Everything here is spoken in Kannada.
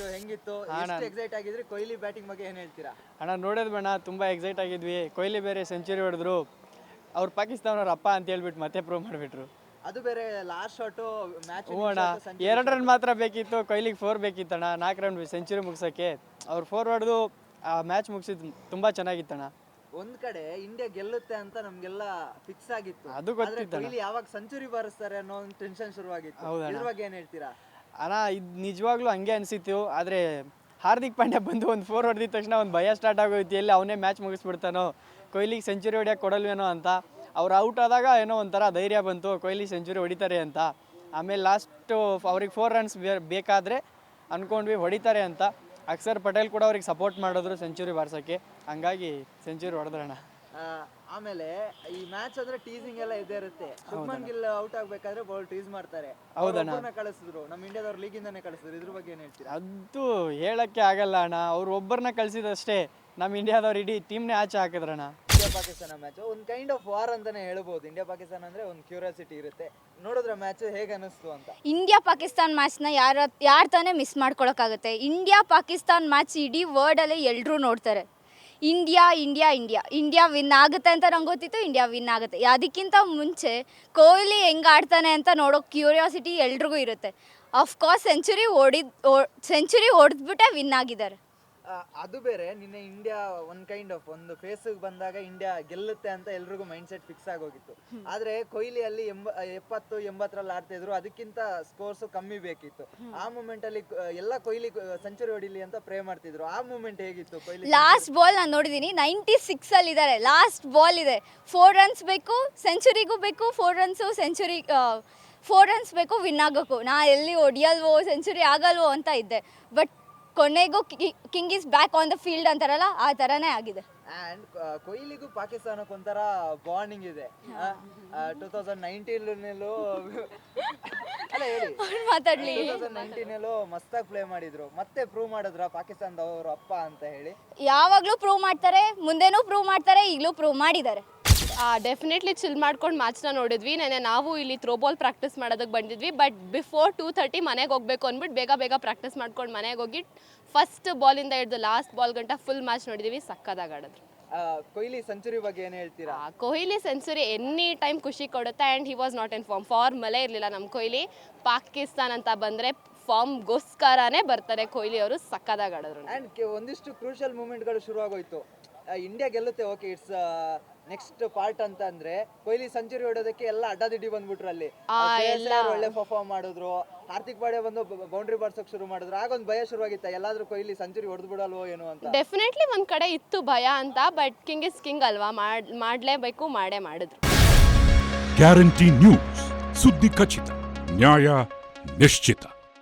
ಮ್ಯಾಚ್ ಹೆಂಗಿತ್ತು. ಎಷ್ಟು ಎಕ್ಸೈಟ್ ಆಗಿದ್ರೆ? ಕೊಹ್ಲಿ ಬ್ಯಾಟಿಂಗ್ ಬಗ್ಗೆ ಏನ್ ಹೇಳ್ತೀರಾ? ಅಣ್ಣ ನೋಡೋದು ಬೇಡ ತುಂಬಾ ಎಕ್ಸೈಟ್ ಆಗಿದ್ವಿ. ಕೊಹ್ಲಿ ಬೇರೆ ಸೆಂಚುರಿ ಹೊಡೆದ್ರು. ಅವ್ರು ಪಾಕಿಸ್ತಾನವ್ರ ಅಪ್ಪ ಅಂತ ಹೇಳ್ಬಿಟ್ಟು ಮತ್ತೆ ಪ್ರೂವ್ ಮಾಡಿಬಿಟ್ರು. ಅದು ಬೇರೆ ಲಾಸ್ಟ್ ಶಾಟು ಮ್ಯಾಚ್ ಹ್ಞೂ ಅಣ್ಣ. ಎರಡು ರನ್ ಮಾತ್ರ ಬೇಕಿತ್ತು ಕೊಹ್ಲಿಗೆ ಫೋರ್ ಬೇಕಿತ್ತಣ್ಣ ನಾಲ್ಕು ರನ್ ಸೆಂಚುರಿ ಮುಗಿಸೋಕ್ಕೆ ಅವ್ರು ಫೋರ್ ಹೊಡೆದು ಆ ಮ್ಯಾಚ್ ಮುಗಿಸಿದ್ ತುಂಬ ಚೆನ್ನಾಗಿತ್ತಣ್ಣ ಒಂದ್ ಕಡೆ ಇಂಡಿಯಾ ಗೆಲ್ಲುತ್ತೆ ಅಂತ ನಮ್ಗೆಲ್ಲ ಫಿಕ್ಸ್ ಆಗಿತ್ತು. ಅದು. ಕೊಹ್ಲಿ ಯಾವಾಗ ಸೆಂಚುರಿ ಬಾರಿಸ್ತಾರೆ ಅನ್ನೋ ಒಂದು ಟೆನ್ಷನ್ ಶುರುವಾಗಿತ್ತು. ಇದ್ರ ಬಗ್ಗೆ ಏನ್ ಹೇಳ್ತೀರಾ? ಅಣ್ಣ, ಇದು ನಿಜವಾಗ್ಲೂ ಹಂಗೆ ಅನಿಸಿತ್ತು, ಆದರೆ ಹಾರ್ದಿಕ್ ಪಾಂಡ್ಯ ಬಂದು ಒಂದು ಫೋರ್ ಹೊಡೆದಿದ ತಕ್ಷಣ ಒಂದು ಭಯ ಸ್ಟಾರ್ಟ್ ಆಗೋಯ್ತು, ಎಲ್ಲಿ ಅವನೇ ಮ್ಯಾಚ್ ಮುಗಿಸ್ಬಿಡ್ತಾನೋ, ಕೊಹ್ಲಿಗೆ ಸೆಂಚುರಿ ಹೊಡಿಯೋಕೆ ಕೊಡಲ್ವೇನೋ ಅಂತ. ಅವ್ರು ಔಟ್ ಆದಾಗ ಏನೋ ಒಂಥರ ಧೈರ್ಯ ಬಂತು, ಕೊಹ್ಲಿ ಸೆಂಚುರಿ ಹೊಡಿತಾರೆ ಅಂತ. ಆಮೇಲೆ ಲಾಸ್ಟು ಅವ್ರಿಗೆ ಫೋರ್ ರನ್ಸ್ ಬೇಕಾದರೆ ಅಂದ್ಕೊಂಡ್ವಿ ಹೊಡಿತಾರೆ ಅಂತ. ಅಕ್ಷರ್ ಪಟೇಲ್ ಕೂಡ ಅವ್ರಿಗೆ ಸಪೋರ್ಟ್ ಮಾಡಿದ್ರು ಸೆಂಚುರಿ ಬಾರ್ಸೋಕ್ಕೆ. ಹಂಗಾಗಿ ಸೆಂಚುರಿ ಹೊಡೆದ್ರಣ್ಣ. ಆಮೇಲೆ ಈ ಮ್ಯಾಚ್ ಅಂದ್ರೆ ಟೀಸಿಂಗ್ ಎಲ್ಲ ಇದೆ ಇರುತ್ತೆ. ಶುಭ್ಮನ್ ಗಿಲ್ ಔಟ್ ಆಗ್ಬೇಕಾದ್ರೆ ಬಾಲ್ ಟೀಸ್ ಮಾಡ್ತಾರೆ. ಕಳಿಸಿದ್ರು. ನಮ್ಮ ಇಂಡಿಯಾದವ್ರು ಲೀಗ್ ಇಂದಾನೆ ಕಳಿಸಿದ್ರು. ಇದ್ರ ಬಗ್ಗೆ ಏನ್ ಹೇಳ್ತೀರಾ? ಅದು ಹೇಳಕ್ಕೆ ಆಗಲ್ಲ ಅಣ್ಣ. ಅವ್ರು ಒಬ್ಬರನ್ನ ಕಳಿಸಿದಷ್ಟೇ ನಮ್ಮ ಇಂಡಿಯಾದವ್ರು ಇಡೀ ಟೀಮ್ನೇ ಆಚೆ ಹಾಕಿದ್ರಣ್ಣ. ಇಂಡಿಯಾ ಪಾಕಿಸ್ತಾನ ಮ್ಯಾಚ್ ಒಂದ್ ಕೈಂಡ್ ಆಫ್ ವಾರ್ ಅಂತಾನೆ ಹೇಳ್ಬೋದು. ಇಂಡಿಯಾ ಪಾಕಿಸ್ತಾನ ಅಂದ್ರೆ ಒಂದು ಕ್ಯೂರಿಯಾಸಿಟಿ ಇರುತ್ತೆ. ನೋಡಿದ್ರೆ ಮ್ಯಾಚ್ ಹೇಗೆ ಅನಿಸ್ತು ಅಂತ. ಇಂಡಿಯಾ ಪಾಕಿಸ್ತಾನ್ ಮ್ಯಾಚ್ನ ಯಾರ ಯಾರು ತಾನೇ ಮಿಸ್ ಮಾಡ್ಕೊಳಕ್ಕಾಗುತ್ತೆ? ಇಂಡಿಯಾ ಪಾಕಿಸ್ತಾನ್ ಮ್ಯಾಚ್ ಇಡೀ ವರ್ಡಲ್ಲೇ ಎಲ್ಲರೂ ನೋಡ್ತಾರೆ. India India India. India win ಆಗುತ್ತೆ ಅಂತ ನಂಗೆ ಗೊತ್ತಿತ್ತು, ಇಂಡಿಯಾ ವಿನ್ ಆಗುತ್ತೆ. ಅದಕ್ಕಿಂತ ಮುಂಚೆ ಕೊಹ್ಲಿ ಹೆಂಗೆ ಆಡ್ತಾನೆ ಅಂತ ನೋಡೋ ಕ್ಯೂರಿಯಾಸಿಟಿ ಎಲ್ರಿಗೂ ಇರುತ್ತೆ. ಅಫ್ಕೋರ್ಸ್ ಸೆಂಚುರಿ ಹೊಡಿದ್ ಸೆಂಚುರಿ ಹೊಡೆದ್ಬಿಟ್ಟೆ ವಿನ್ ಆಗಿದ್ದಾರೆ. ಆ, ಅದು ಬೇರೆ ನಿನ್ನೆ ಇಂಡಿಯಾ ಒಂದ್ ಕೈಂಡ್ ಆಫ್ ಒಂದು ಫೇಸ್ ಬಂದಾಗ ಇಂಡಿಯಾ ಗೆಲ್ಲುತ್ತೆ ಅಂತ ಎಲ್ರಿಗೂ ಮೈಂಡ್ ಸೆಟ್ ಫಿಕ್ಸ್ ಆಗೋಗಿತ್ತು ಆದ್ರೆ ಕೊಹ್ಲಿ ಅಲ್ಲಿ ಎಂಬ ಎಪ್ಪತ್ತು ಎಂಬತ್ತರಲ್ಲಿ ಆಡ್ತಾ ಇದ್ರು ಅದಕ್ಕಿಂತ ಸ್ಕೋರ್ಸ್ ಕಮ್ಮಿ ಬೇಕಿತ್ತು. ಆ ಮೂಮೆಂಟ್ ಅಲ್ಲಿ ಎಲ್ಲ ಕೊಹ್ಲಿ ಸೆಂಚುರಿ ಹೊಡಿಲಿ ಅಂತ ಪ್ರೇ ಮಾಡ್ತಿದ್ರು. ಆ ಮೂಮೆಂಟ್ ಹೇಗಿತ್ತು ಕೊಹ್ಲಿ ಲಾಸ್ಟ್ ಬಾಲ್ ನಾನು ನೋಡಿದ್ದೀನಿ ನೈಂಟಿ ಸಿಕ್ಸಲ್ಲಿ ಇದ್ದಾರೆ ಲಾಸ್ಟ್ ಬಾಲ್ ಇದೆ. ಫೋರ್ ರನ್ಸ್ ಬೇಕು ಸೆಂಚುರಿಗೂ ಬೇಕು four runs century four runs ಬೇಕು ವಿನ್ ಆಗೋಕ್ಕೂ. ನಾ ಎಲ್ಲಿ ಹೊಡಿಯಲ್ವೋ ಸೆಂಚುರಿ ಆಗಲ್ವೋ ಅಂತ ಇದ್ದೆ. ಬಟ್ ಕೊನೆಗೂ king is back on the field ಅಂತಾರಲ್ಲ ಆ ತರನೇ ಆಗಿದೆ. ಅಂಡ್ ಕೊಹ್ಲಿಗೂ ಪಾಕಿಸ್ತಾನಕ್ಕೆ ಒಂಥರ ಬಾಂಡಿಂಗ್ ಇದೆ. ಟೂ ತೌಸಂಡ್ ನೈನ್ಟೀನಲ್ಲೂ ಅಲ್ಲ ಹೇಳಿ. ಮಾತಾಡ್ಲಿ. ಟೂ ತೌಸಂಡ್ ನೈನ್ಟೀನಲ್ಲೂ ಮಸ್ತಾಗಿ ಪ್ಲೇ ಮಾಡಿದ್ರು. ಮತ್ತೆ ಪ್ರೂವ್ ಮಾಡಿದ್ರ ಪಾಕಿಸ್ತಾನದವರು ಅಪ್ಪ ಅಂತ ಹೇಳಿ. ಯಾವಾಗ್ಲೂ ಪ್ರೂವ್ ಮಾಡ್ತಾರೆ ಮುಂದೆನೂ ಪ್ರೂವ್ ಮಾಡ್ತಾರೆ ಈಗಲೂ ಪ್ರೂವ್ ಮಾಡಿದ್ದಾರೆ. ಡೆಫಿನೆಟ್ಲಿ ಚಿಲ್ ಮಾಡ್ಕೊಂಡು ಮ್ಯಾಚ್ನ ನೋಡಿದ್ವಿ. ನೆನೆ ನಾವು ಇಲ್ಲಿ ಥ್ರೋಬಾಲ್ ಪ್ರಾಕ್ಟೀಸ್ ಮಾಡೋದಕ್ಕೆ ಬಂದಿದ್ವಿ. ಬಟ್ ಬಿಫೋರ್ ಟೂ ತರ್ಟಿ ಮನೆಗೆ ಹೋಗ್ಬೇಕು ಅಂದ್ಬಿಟ್ಟು ಬೇಗ ಬೇಗ ಪ್ರಾಕ್ಟೀಸ್ ಮಾಡ್ಕೊಂಡು ಮನೆಗೆ ಹೋಗಿ ಫಸ್ಟ್ ಬಾಲಿಂದ ಹಿಡಿದು ಲಾಸ್ಟ್ ಬಾಲ್ ಗಂಟ ಫುಲ್ ಮ್ಯಾಚ್ ನೋಡಿದ್ವಿ. ಸಕ್ಕದಾಗಿ ಆಡಿದ್ರು ಕೊಹ್ಲಿ ಸೆಂಚುರಿ ಬಗ್ಗೆ ಏನು ಹೇಳ್ತೀರಾ? ಕೊಹ್ಲಿ ಸೆಂಚುರಿ ಎನಿ ಟೈಮ್ ಖುಷಿ ಕೊಡುತ್ತೆ and he was not in form ಫಾರ್ಮಲ್ಲೇ ಇರಲಿಲ್ಲ ನಮ್ಮ ಕೊಹ್ಲಿ. ಪಾಕಿಸ್ತಾನ್ ಅಂತ ಬಂದರೆ ಫಾರ್ಮ್ಗೋಸ್ಕರನೇ ಬರ್ತಾರೆ ಕೊಹ್ಲಿ ಅವರು. ಸಕ್ಕದಾಗಿ ಆಡಿದ್ರು ಆ್ಯಂಡ್ ಒಂದಿಷ್ಟು ಕ್ರೂಷಿಯಲ್ ಮೂಮೆಂಟ್ಗಳು ಶುರುವಾಗೋಯ್ತು. ಇಂಡಿಯಾ ಗೆಲ್ಲುತ್ತೆ. ಓಕೆ ಇಟ್ಸ್ ನೆಕ್ಸ್ಟ್ ಪಾರ್ಟ್ ಅಂತ ಅಂದ್ರೆ ಕೊಹ್ಲಿ ಸೆಂಚುರಿ ಹೊಡೋದಕ್ಕೆ ಎಲ್ಲ ಅಡ್ಡದಿಡ್ಡಿ ಬಂದ್ಬಿಟ್ರು ಅಲ್ಲಿ. ಆ, ಎಲ್ಲ. ಒಳ್ಳೆ ಪರ್ಫಾರ್ಮ್ ಮಾಡಿದ್ರು. ಹಾರ್ದಿಕ್ ಪಾಡೆ ಬಂದು ಬೌಂಡ್ರಿ ಬಾರ್ಸಕ್ ಶುರು ಮಾಡಿದ್ರು. ಆಗ ಒಂದು ಭಯ ಶುರುವಾಗಿತ್ತ ಎಲ್ಲಾದ್ರೂ ಕೊಹ್ಲಿ ಸೆಂಚುರಿ ಹೊಡೆದು ಬಿಡಲ್ವೋ ಏನೋ ಅಂತ. ಡೆಫಿನೆಟ್ಲಿ ಒಂದು ಕಡೆ ಇತ್ತು ಭಯ ಅಂತ ಬಟ್ ಕಿಂಗ್ ಇಸ್ ಕಿಂಗ್ ಅಲ್ವಾ ಮಾಡ್ ಮಾಡಲೇಬೇಕು ಮಾಡೇ ಮಾಡಿದ್ರು. ಗ್ಯಾರಂಟಿ ನ್ಯೂಸ್ ಸುದ್ದಿ ಖಚಿತ ನ್ಯಾಯ ನಿಶ್ಚಿತ.